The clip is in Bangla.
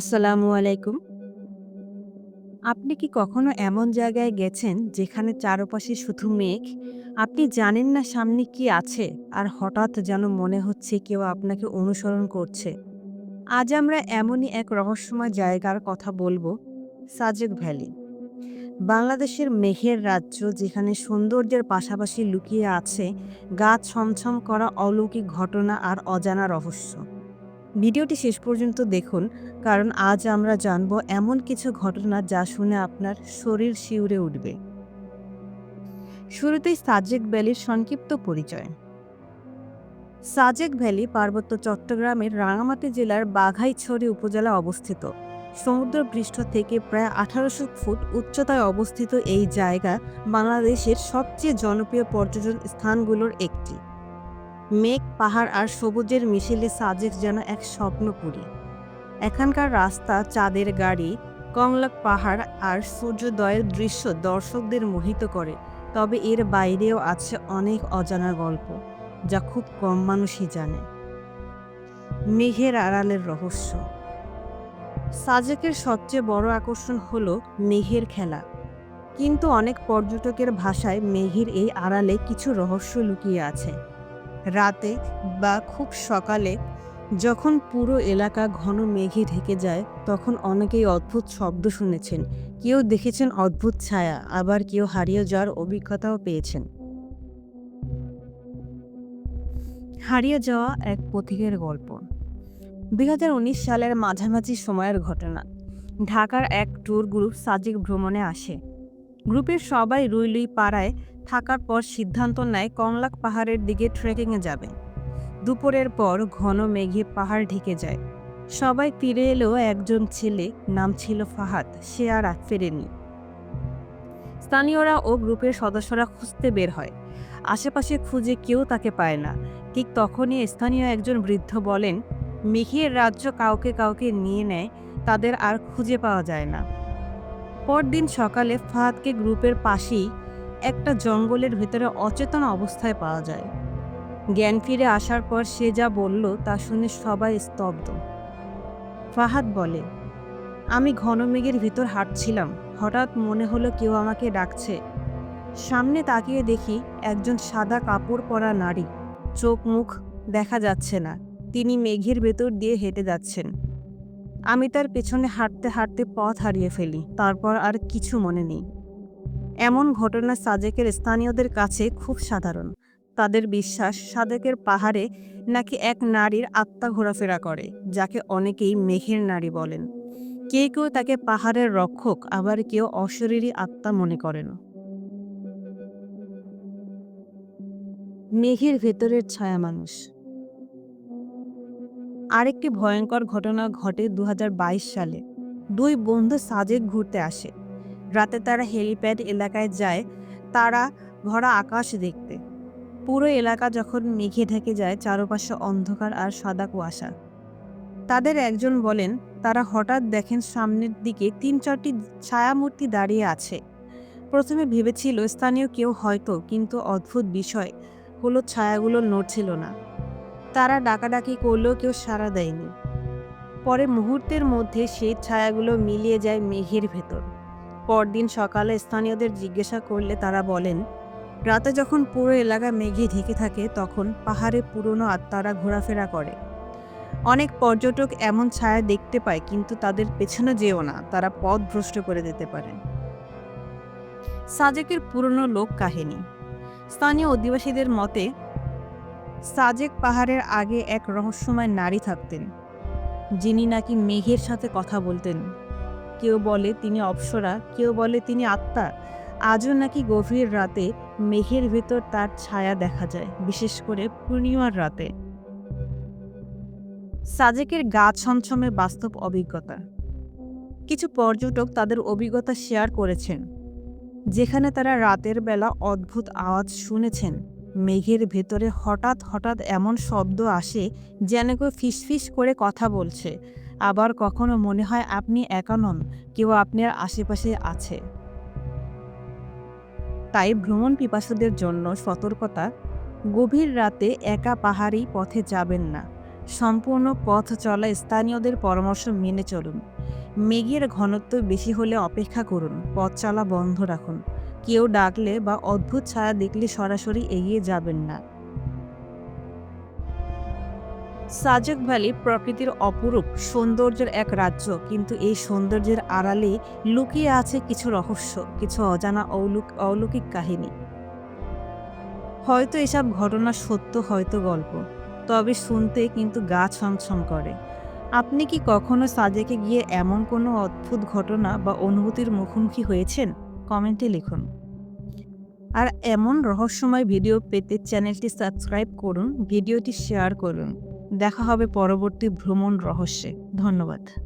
আসসালামু আলাইকুম। আপনি কি কখনো এমন জায়গায় গেছেন যেখানে চারপাশে শুধু মেঘ? আপনি জানেন না সামনে কি আছে আর হঠাৎ যেন মনে হচ্ছে কেউ আপনাকে অনুসরণ করছে। আজ আমরা এমনই এক রহস্যময় জায়গার কথা বলব, সাজেক ভ্যালি। বাংলাদেশের মেঘের রাজ্য যেখানে সৌন্দর্যের পাশাপাশি লুকিয়ে আছে গা ছমছম করা অলৌকিক ঘটনা আর অজানা রহস্য। ভিডিওটি শেষ পর্যন্ত দেখুন, কারণ আজ আমরা জানব এমন কিছু ঘটনা যা শুনে আপনার শরীর শিউরে উঠবে। শুরুতেই সাজেক ভ্যালির সংক্ষিপ্ত পরিচয়। সাজেক ভ্যালি পার্বত্য চট্টগ্রামের রাঙামাটি জেলার বাঘাইছড়ি উপজেলা অবস্থিত। সমুদ্র পৃষ্ঠ থেকে প্রায় আঠারোশো ফুট উচ্চতায় অবস্থিত এই জায়গা বাংলাদেশের সবচেয়ে জনপ্রিয় পর্যটন স্থানগুলোর একটি। মেঘ, পাহাড় আর সবুজের মিশেলে সাজেক যেন এক স্বপ্নপুরী। এখানকার রাস্তা, চাঁদের গাড়ি, কংলাক পাহাড় আর সূর্যোদয়ের দৃশ্য দর্শকদের মোহিত করে, তবে এর বাইরেও আছে অনেক অজানা গল্প, যা খুব কম মানুষই জানে। মেঘের আড়ালের রহস্য। সাজেকের সবচেয়ে বড় আকর্ষণ হলো মেঘের খেলা। কিন্তু অনেক পর্যটকের ভাষায় মেঘের এই আড়ালে কিছু রহস্য লুকিয়ে আছে। রাতে বা খুব সকালে যখন পুরো এলাকা ঘন মেঘে ঢেকে যায়, তখন অনেকেই অদ্ভুত শব্দ শুনেছেন। কেউ দেখেছেন অদ্ভুত ছায়া, আবার কেউ হারিয়ে যাওয়ার অভিজ্ঞতাও পেয়েছেন। হারিয়ে যাওয়া এক পথিকের গল্প। দুই হাজার উনিশ সালের মাঝামাঝি সময়ের ঘটনা। ঢাকার এক ট্যুর গ্রুপ সাজিক ভ্রমণে আসে। গ্রুপের সবাই রুইলুই পাড়ায় থাকার পর সিদ্ধান্ত নেয় কংলাক পাহাড়ের দিকে ট্রেকিংয়ে যাবে। দুপুরের পর ঘন মেঘে পাহাড় ঢেকে যায়। সবাই ফিরে এলেও একজন ছেলে, নাম ছিল ফাহাদ, সে আর ফেরেনি। স্থানীয়রা ও গ্রুপের সদস্যরা খুঁজতে বের হয়। আশেপাশে খুঁজে কেউ তাকে পায় না। ঠিক তখনই স্থানীয় একজন বৃদ্ধ বলেন মেঘের রাজ্য কাউকে কাউকে নিয়ে নেয়, তাদের আর খুঁজে পাওয়া যায় না। পরদিন সকালে ফাহাদকে গ্রুপের পাশেই একটা জঙ্গলের ভেতরে অচেতন অবস্থায় পাওয়া যায়। জ্ঞান ফিরে আসার পর সে যা বলল তা শুনে সবাই স্তব্ধ। ফাহাদ বলে, আমি ঘন মেঘের ভিতর হাঁটছিলাম। হঠাৎ মনে হলো কেউ আমাকে ডাকছে। সামনে তাকিয়ে দেখি একজন সাদা কাপড় পরা নারী। চোখ মুখ দেখা যাচ্ছে না। তিনি মেঘের ভেতর দিয়ে হেঁটে যাচ্ছেন। আমি তার পেছনে হাঁটতে হাঁটতে পথ হারিয়ে ফেলি। তারপর আর কিছু মনে নেই। এমন ঘটনা সাজেকের স্থানীয়দের কাছে খুব সাধারণ। তাদের বিশ্বাস সাদেকের পাহাড়ে নাকি এক নারীর আত্মা ঘোরাফেরা করে, যাকে অনেকেই মেঘের নারী বলেন। কেউ কেউ তাকে পাহাড়ের রক্ষক, আবার কেউ অশরীরী আত্মা মনে করেন। মেঘের ভেতরের ছায়া মানুষ। আরেকটি ভয়ঙ্কর ঘটনা ঘটে দু হাজার বাইশ সালে। দুই বন্ধু সাজেক ঘুরতে আসে। রাতে তারা হেলিপ্যাড এলাকায় যায়, তারা ভরা আকাশ দেখতে। পুরো এলাকা যখন মেঘে ঢেকে যায়, চারপাশে অন্ধকার আর সাদা কুয়াশা। তাদের একজন বলেন, তারা হঠাৎ দেখেন সামনের দিকে তিন চারটি ছায়ামূর্তি দাঁড়িয়ে আছে। প্রথমে ভেবেছিল স্থানীয় কেউ হয়তো, কিন্তু অদ্ভুত বিষয়, হলো ছায়াগুলো নড়ছিল না। তারা ডাকাডাকি করলেও কেউ সাড়া দেয়নি। পরে মুহূর্তের মধ্যে সেই ছায়াগুলো মিলিয়ে যায় মেঘের ভেতর। পরদিন সকালে স্থানীয়দের জিজ্ঞাসা করলে তারা বলেন, রাতে যখন পুরো এলাকা মেঘে ঢেকে থাকে, তখন পাহাড়ে পুরনো আত্মারা ঘোরাফেরা করে। অনেক পর্যটক এমন ছায়া দেখতে পায়, কিন্তু তাদের পেছনে যেও না, তারা পথ ভ্রষ্ট করে দিতে পারেন সাজেকের পুরনো লোক কাহিনী। স্থানীয় অধিবাসীদের মতে, সাজেক পাহাড়ের আগে এক রহস্যময় নারী থাকতেন, যিনি নাকি মেঘের সাথে কথা বলতেন। কেউ বলে তিনি অপ্সরা, কেউ বলে তিনি আত্মা। আজও নাকি গভীর রাতে মেঘের ভেতর তার ছায়া দেখা যায়, বিশেষ করে পূর্ণিমার রাতে। সাজেকের গা ছমছমে বাস্তব অভিজ্ঞতা। কিছু পর্যটক তাদের অভিজ্ঞতা শেয়ার করেছেন, যেখানে তারা রাতের বেলা অদ্ভুত আওয়াজ শুনেছেন। মেঘের ভেতরে হঠাৎ হঠাৎ এমন শব্দ আসে যেন কেউ ফিসফিস করে কথা বলছে। আবার কখনো মনে হয় আপনি একা নন, কেউ আপনার আশেপাশে আছে। তাই ভ্রমণ পিপাসুদের জন্য সতর্কতা, গভীর রাতে একা পাহাড়ি পথে যাবেন না। সম্পূর্ণ পথ চলা স্থানীয়দের পরামর্শ মেনে চলুন। মেঘের ঘনত্ব বেশি হলে অপেক্ষা করুন, পথ চলা বন্ধ রাখুন। কেউ ডাকলে বা অদ্ভুত ছায়া দেখলে সরাসরি এগিয়ে যাবেন না। সাজেক ভ্যালি প্রকৃতির অপরূপ সৌন্দর্যের এক রাজ্য, কিন্তু এই সৌন্দর্যের আড়ালে লুকিয়ে আছে কিছু রহস্য, কিছু অজানা অলৌক, অলৌকিক কাহিনী। হয়তো এসব ঘটনা সত্য, হয়তো গল্প, তবে শুনতে কিন্তু গা ছমছম করে। আপনি কি কখনো সাজেকে গিয়ে এমন কোনো অদ্ভুত ঘটনা বা অনুভূতির মুখোমুখি হয়েছেন? কমেন্টে লিখুন। আর এমন রহস্যময় ভিডিও পেতে চ্যানেলটি সাবস্ক্রাইব করুন, ভিডিওটি শেয়ার করুন। দেখা হবে পরবর্তী ভ্রমণ রহস্যে। ধন্যবাদ।